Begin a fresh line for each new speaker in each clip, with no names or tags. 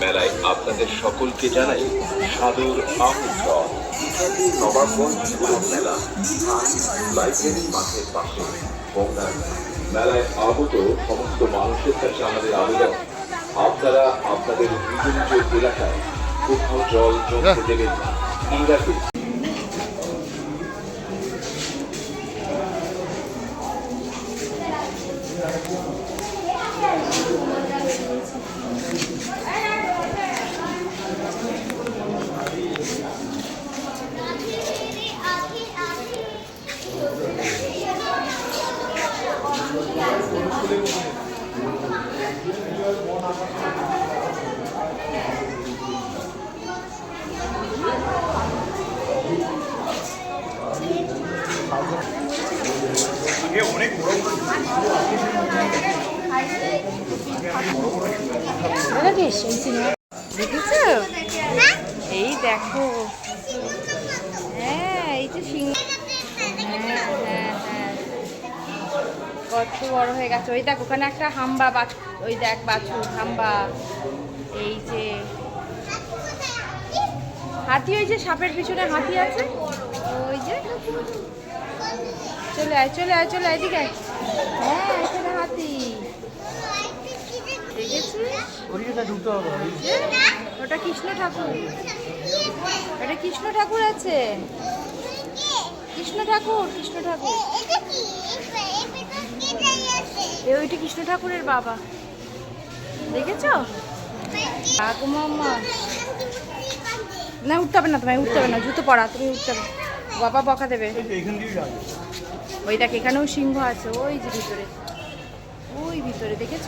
মেলায় আপনাদের সকলকে জানাই সাদর মেলায় আগত সমস্ত মানুষের কাছে আমাদের আবেদন। আপনারা আপনাদের নিজ নিজ এলাকায় কোথাও জল জমতে দেবেন না।
এই দেখো। হ্যাঁ এই যে সিংহ হ্যাঁ হ্যাঁ। কত বড় হয়ে গেছে। ওই দেখ ওখানে একটা হাম্বা বাছ ওই দেখ বাছুর হাম্বা। এই যে হাতি ওই যে সাপের পিছনে হাতি আছে। ওই যে। চলে আয় চলে আয় চলে আয় এদিকে আয়। হ্যাঁ এখানে হাতি। ওটা কৃষ্ণ ঠাকুর। ওটা কৃষ্ণ ঠাকুর আছে। কৃষ্ণ ঠাকুর কৃষ্ণ ঠাকুর। এ ওইটা কৃষ্ণ ঠাকুরের বাবা। দেখেছ? কাকু মাম্মা না উঠতে হবে না তোমায় উঠতে হবে না জুতো পরা তুমি উঠতে হবে। বাবা বকা দেবে। ওই দেখ এখানেও সিংহ আছে ওই যে ভিতরে। ওই ভিতরে দেখেছ?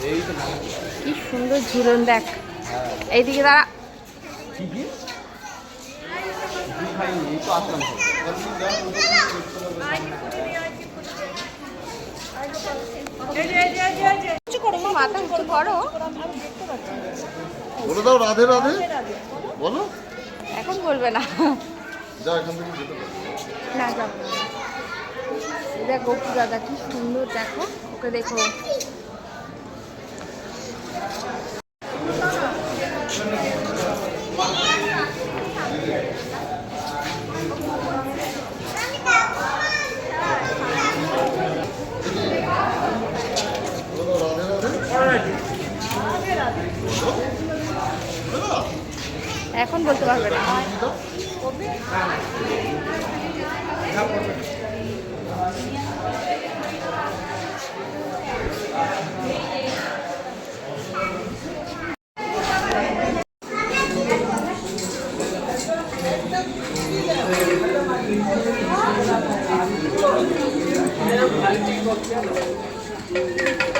কি সুন্দর ঝুলন দেখ। এইদিকে দাঁড়া। কিছু করো মা, মাথা উঁচু করো
বলে দাও রাধে রাধে। বলো।
এখন বলবে না।
যা এখান থেকে যেতে পারো।
না যাব দেখ দাদা কি সুন্দর দেখো। ওকে দেখো। এখন বলতে পারবে না। Thank you.